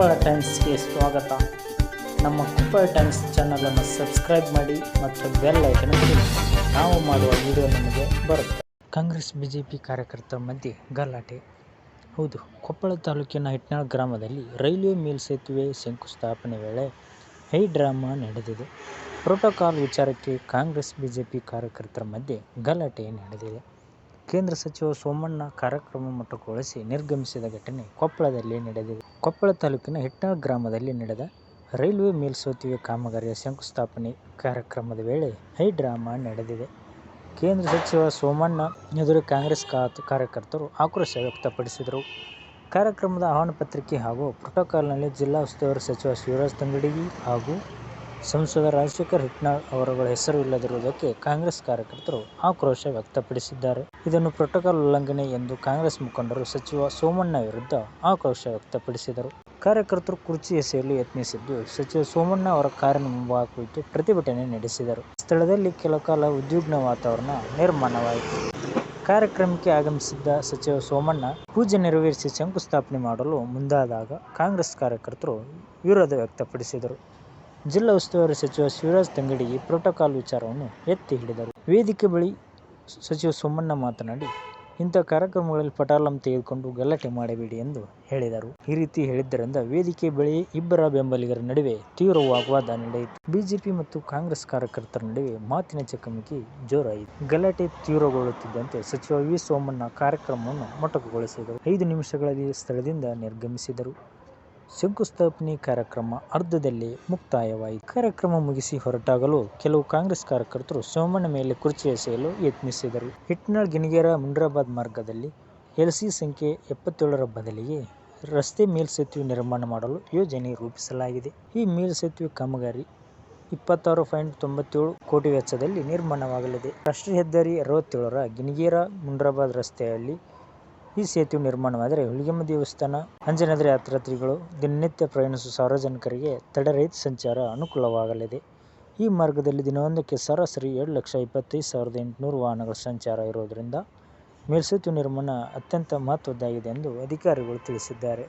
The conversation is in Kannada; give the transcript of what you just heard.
ಕೊಪ್ಪಳ ಟೈಮ್ಸ್ಗೆ ಸ್ವಾಗತ. ನಮ್ಮ ಕೊಪ್ಪಳ ಟೈಮ್ಸ್ ಚಾನಲನ್ನು ಸಬ್ಸ್ಕ್ರೈಬ್ ಮಾಡಿ ಮತ್ತು ಬೆಲ್ ಐಕನ್ ನಾವು ಮಾಡುವ ವಿಡಿಯೋ ನಿಮಗೆ ಬರುತ್ತೆ. ಕಾಂಗ್ರೆಸ್, ಬಿಜೆಪಿ ಕಾರ್ಯಕರ್ತರ ಮಧ್ಯೆ ಗಲಾಟೆ. ಹೌದು, ಕೊಪ್ಪಳ ತಾಲೂಕಿನ ಹಿಟ್ನಾಳ್ ಗ್ರಾಮದಲ್ಲಿ ರೈಲ್ವೆ ಮೇಲ್ಸೇತುವೆ ಶಂಕುಸ್ಥಾಪನೆ ವೇಳೆ ಹೈ ಡ್ರಾಮಾ ನಡೆದಿದೆ. ಪ್ರೋಟೋಕಾಲ್ ವಿಚಾರಕ್ಕೆ ಕಾಂಗ್ರೆಸ್, ಬಿಜೆಪಿ ಕಾರ್ಯಕರ್ತರ ಮಧ್ಯೆ ಗಲಾಟೆ ನಡೆದಿದೆ. ಕೇಂದ್ರ ಸಚಿವ ಸೋಮಣ್ಣ ಕಾರ್ಯಕ್ರಮ ಮೊಟಕುಗೊಳಿಸಿ ನಿರ್ಗಮಿಸಿದ ಘಟನೆ ಕೊಪ್ಪಳದಲ್ಲಿ ನಡೆದಿದೆ. ಕೊಪ್ಪಳ ತಾಲೂಕಿನ ಹಿಟ್ನಾಳ್ ಗ್ರಾಮದಲ್ಲಿ ನಡೆದ ರೈಲ್ವೆ ಮೇಲ್ಸೇತುವೆ ಕಾಮಗಾರಿಯ ಶಂಕುಸ್ಥಾಪನೆ ಕಾರ್ಯಕ್ರಮದ ವೇಳೆ ಹೈ ಡ್ರಾಮಾ ನಡೆದಿದೆ. ಕೇಂದ್ರ ಸಚಿವ ಸೋಮಣ್ಣ ಎದುರು ಕಾಂಗ್ರೆಸ್ ಕಾರ್ಯಕರ್ತರು ಆಕ್ರೋಶ ವ್ಯಕ್ತಪಡಿಸಿದರು. ಕಾರ್ಯಕ್ರಮದ ಆಹ್ವಾನ ಪತ್ರಿಕೆ ಹಾಗೂ ಪ್ರೋಟೋಕಾಲ್ನಲ್ಲಿ ಜಿಲ್ಲಾ ಉಸ್ತುವಾರಿ ಸಚಿವ ಶಿವರಾಜ್ ತಂಗಡಗಿ ಹಾಗೂ ಸಂಸದ ರಾಜಶೇಖರ್ ಹಿಟ್ನಾಳ್ ಅವರುಗಳ ಹೆಸರು ಇಲ್ಲದಿರುವುದಕ್ಕೆ ಕಾಂಗ್ರೆಸ್ ಕಾರ್ಯಕರ್ತರು ಆಕ್ರೋಶ ವ್ಯಕ್ತಪಡಿಸಿದ್ದಾರೆ. ಇದನ್ನು ಪ್ರೋಟೋಕಾಲ್ ಉಲ್ಲಂಘನೆ ಎಂದು ಕಾಂಗ್ರೆಸ್ ಮುಖಂಡರು ಸಚಿವ ಸೋಮಣ್ಣ ವಿರುದ್ಧ ಆಕ್ರೋಶ ವ್ಯಕ್ತಪಡಿಸಿದರು. ಕಾರ್ಯಕರ್ತರು ಕುರ್ಚಿ ಎಸೆಯಲು ಯತ್ನಿಸಿದ್ದು, ಸಚಿವ ಸೋಮಣ್ಣ ಅವರ ಕಾರಿನ ಮುಂಭಾಗ ಕುಳಿತು ಪ್ರತಿಭಟನೆ ನಡೆಸಿದರು. ಸ್ಥಳದಲ್ಲಿ ಕೆಲ ಕಾಲ ಉದ್ವಿಗ್ನ ವಾತಾವರಣ ನಿರ್ಮಾಣವಾಯಿತು. ಕಾರ್ಯಕ್ರಮಕ್ಕೆ ಆಗಮಿಸಿದ್ದ ಸಚಿವ ಸೋಮಣ್ಣ, ಪೂಜೆ ನೆರವೇರಿಸಿ ಶಂಕುಸ್ಥಾಪನೆ ಮಾಡಲು ಮುಂದಾದಾಗ ಕಾಂಗ್ರೆಸ್ ಕಾರ್ಯಕರ್ತರು ವಿರೋಧ ವ್ಯಕ್ತಪಡಿಸಿದರು. ಜಿಲ್ಲಾ ಉಸ್ತುವಾರಿ ಸಚಿವ ಶಿವರಾಜ್ ತಂಗಡಿಗೆ ಪ್ರೋಟೋಕಾಲ್ ವಿಚಾರವನ್ನು ಎತ್ತಿ ಹಿಡಿದರು. ವೇದಿಕೆ ಬಳಿ ಸಚಿವ ಸೋಮಣ್ಣ ಮಾತನಾಡಿ, ಇಂಥ ಕಾರ್ಯಕ್ರಮಗಳಲ್ಲಿ ಪಟಾಲಂ ತೆಗೆದುಕೊಂಡು ಗಲಾಟೆ ಮಾಡಬೇಡಿ ಎಂದು ಹೇಳಿದರು. ಈ ರೀತಿ ಹೇಳಿದ್ದರಿಂದ ವೇದಿಕೆ ಬಳಿ ಇಬ್ಬರ ಬೆಂಬಲಿಗರ ನಡುವೆ ತೀವ್ರ ವಾಗ್ವಾದ ನಡೆಯಿತು. ಬಿಜೆಪಿ ಮತ್ತು ಕಾಂಗ್ರೆಸ್ ಕಾರ್ಯಕರ್ತರ ನಡುವೆ ಮಾತಿನ ಚಕಮಕಿ ಜೋರಾಯಿತು. ಗಲಾಟೆ ತೀವ್ರಗೊಳ್ಳುತ್ತಿದ್ದಂತೆ ಸಚಿವ ವಿ. ಸೋಮಣ್ಣ ಕಾರ್ಯಕ್ರಮವನ್ನು ಮೊಟಕುಗೊಳಿಸಿದರು. ಐದು ನಿಮಿಷಗಳಲ್ಲಿ ಸ್ಥಳದಿಂದ ನಿರ್ಗಮಿಸಿದರು. ಶಂಕುಸ್ಥಾಪನೆ ಕಾರ್ಯಕ್ರಮ ಅರ್ಧದಲ್ಲಿ ಮುಕ್ತಾಯವಾಯಿತು. ಕಾರ್ಯಕ್ರಮ ಮುಗಿಸಿ ಹೊರಟಾಗಲು ಕೆಲವು ಕಾಂಗ್ರೆಸ್ ಕಾರ್ಯಕರ್ತರು ಸೋಮಣ್ಣ ಮೇಲೆ ಕುರ್ಚಿ ಎಸೆಯಲು ಯತ್ನಿಸಿದರು. ಹಿಟ್ನಾಳ್, ಗಿಣಿಗೇರ, ಮುಂಡ್ರಾಬಾದ್ ಮಾರ್ಗದಲ್ಲಿ ಎಲ್ಸಿ ಸಂಖ್ಯೆ ಎಪ್ಪತ್ತೇಳರ ಬದಲಿಗೆ ರಸ್ತೆ ಮೇಲ್ಸೇತುವೆ ನಿರ್ಮಾಣ ಮಾಡಲು ಯೋಜನೆ ರೂಪಿಸಲಾಗಿದೆ. ಈ ಮೇಲ್ಸೇತುವೆ ಕಾಮಗಾರಿ ಇಪ್ಪತ್ತಾರು ಪಾಯಿಂಟ್ ತೊಂಬತ್ತೇಳು ಕೋಟಿ ವೆಚ್ಚದಲ್ಲಿ ನಿರ್ಮಾಣವಾಗಲಿದೆ. ರಾಷ್ಟ್ರೀಯ ಹೆದ್ದಾರಿ ಅರವತ್ತೇಳರ ಗಿಣಿಗೇರ, ಮುಂಡ್ರಾಬಾದ್ ರಸ್ತೆಯಲ್ಲಿ ಈ ಸೇತುವೆ ನಿರ್ಮಾಣವಾದರೆ ಹುಲಿಗೆಮ್ಮ ದೇವಸ್ಥಾನ, ಅಂಜನಾದ್ರಿ ಯಾತ್ರಾರ್ಥಿಗಳು, ದಿನನಿತ್ಯ ಪ್ರಯಾಣಿಸುವ ಸಾರ್ವಜನಿಕರಿಗೆ ತಡೆರಹಿತ ಸಂಚಾರ ಅನುಕೂಲವಾಗಲಿದೆ. ಈ ಮಾರ್ಗದಲ್ಲಿ ದಿನವೊಂದಕ್ಕೆ ಸರಾಸರಿ ಎರಡು ಲಕ್ಷ ಇಪ್ಪತ್ತೈದು ಸಾವಿರದ ಎಂಟುನೂರು ವಾಹನಗಳ ಸಂಚಾರ ಇರುವುದರಿಂದ ಮೇಲ್ಸೇತುವೆ ನಿರ್ಮಾಣ ಅತ್ಯಂತ ಮಹತ್ವದ್ದಾಗಿದೆ ಎಂದು ಅಧಿಕಾರಿಗಳು ತಿಳಿಸಿದ್ದಾರೆ.